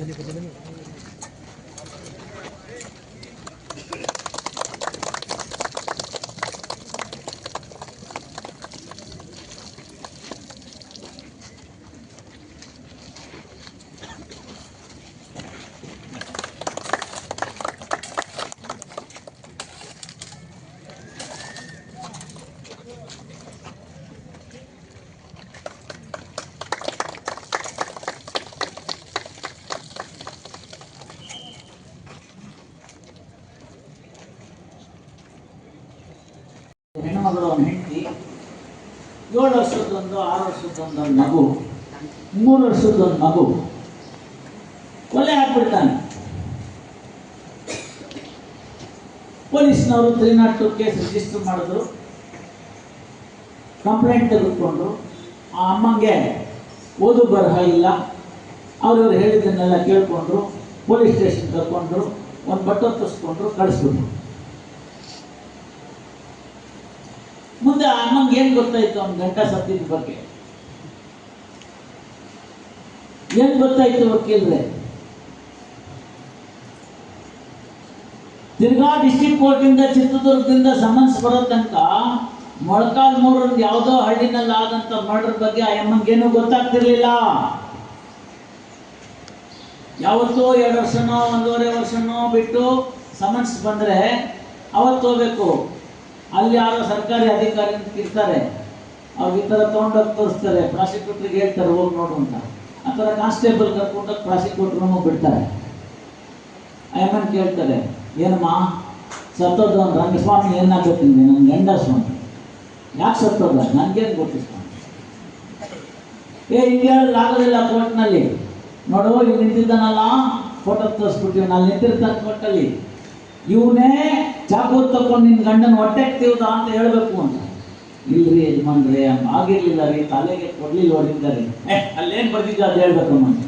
Ini kebun. ಹೆಣ್ಣುಮಗಳು ಅವನ ಹೆಂಡತಿ ಏಳು ವರ್ಷದೊಂದು ಆರು ವರ್ಷದೊಂದು ಮಗು ಮೂರು ವರ್ಷದೊಂದು ಮಗು ಕೊಲೆ ಹಾಕ್ಬಿಡ್ತಾನೆ ಪೊಲೀಸ್ನವರು three not two case register ಮಾಡಿದ್ರು. ಕಂಪ್ಲೇಂಟ್ ತೆಗೆದುಕೊಂಡ್ರು ಆ ಅಮ್ಮಂಗೆ ಓದು ಬರಹ ಇಲ್ಲ. ಅವ್ರವ್ರು ಹೇಳಿದ್ದನ್ನೆಲ್ಲ ಕೇಳಿಕೊಂಡ್ರು, ಪೊಲೀಸ್ ಸ್ಟೇಷನ್ ತಗೊಂಡ್ರು ಒಂದು ಬಟ್ಟೆ ತರಿಸ್ಕೊಂಡ್ರು ಕಳಿಸ್ಬಿಟ್ರು. ಮುಂದೆ ಅಮ್ಮಂಗೆ ಏನ್ ಗೊತ್ತಾಯ್ತು ಅವ್ನ ಗಂಟ ಸತ್ತಿದ ಬಗ್ಗೆ? ಏನ್ ಗೊತ್ತಾಯ್ತು ವಕೀಲ್ರೆ ತಿರ್ಗಾ ಡಿಸ್ಟಿಕ್ ಕೋರ್ಟಿಂದ ಚಿತ್ರದುರ್ಗದಿಂದ ಸಮನ್ಸ್ ಬರೋ ತನಕ ಮೊಳಕಾಲ್ ಮೂರನ್ ಯಾವುದೋ ಹಳ್ಳಿನಲ್ಲಿ ಆದಂತ ಮರ್ಡರ್ ಬಗ್ಗೆ ಆ ಅಮ್ಮಂಗೇನು ಗೊತ್ತಾಗ್ತಿರ್ಲಿಲ್ಲ. ಯಾವತ್ತೋ ಎರಡು ವರ್ಷನೋ ಒಂದೂವರೆ ವರ್ಷನೋ ಬಿಟ್ಟು ಸಮನ್ಸ್ ಬಂದ್ರೆ ಅವತ್ತು ಹೋಗ್ಬೇಕು. ಅಲ್ಲಿ ಯಾರೋ ಸರ್ಕಾರಿ ಅಧಿಕಾರಿ ಇರ್ತಾರೆ. ಅವ್ರು ಈ ಥರ ತೊಗೊಂಡೋಗಿ ತೋರಿಸ್ತಾರೆ. ಪ್ರಾಸಿಕ್ಯೂಟ್ರಿಗೆ ಹೇಳ್ತಾರೆ, ಹೋಗಿ ನೋಡು ಅಂತ. ಆ ಥರ ಕಾನ್ಸ್ಟೇಬಲ್ ಕರ್ಕೊಂಡೋಗಿ ಪ್ರಾಸಿಕ್ಯೂಟರ್ ರೂಮಿಗೆ ಬಿಡ್ತಾರೆ. ಐಮನ್ ಕೇಳ್ತಾರೆ, ಏನಮ್ಮ ಸತ್ತೋದು ಅಂತ ರಂಗಸ್ವಾಮಿ ನಿಂಗೆ? ನನ್ನ ಗಂಡ ಸ್ವಾಮಿ. ಯಾಕೆ ಸತ್ತೋದ ನನಗೇನು ಗೊತ್ತು ಸ್ವಾಮಿ? ಏ, ಹಿಂಗೆ ಹೇಳೋದು ಆಗೋದಿಲ್ಲ ಕೋರ್ಟ್ನಲ್ಲಿ. ನೋಡು ಇಲ್ಲಿ ನಿಂತಿದ್ದಾನಲ್ಲ ಫೋಟೋ ತೋರಿಸ್ಬಿಟ್ಟಿವಿ ನಾನು ನಿಂತಿರ್ತಾನೆ ಕೋರ್ಟಲ್ಲಿ. ಇವನೇ ಚಾಕು ತಕೊಂಡು ನಿನ್ನ ಗಂಡನ ಹೊಟ್ಟೆ ತಿವ್ದ ಅಂತ ಹೇಳಬೇಕು ಅಂತ. ಇಲ್ರಿ ಯಜಮಾನ್ರೆ ಆಗಿರ್ಲಿಲ್ಲ ರೀ, ತಲೆಗೆ ಕೊಡ್ಲಿಲ್ಲ ಹೊಡಿದ್ದಾರೆ ಅಲ್ಲೇನ್ ಬರ್ತಿದ್ದ ಅದು ಹೇಳ್ಬೇಕು ಅಂತ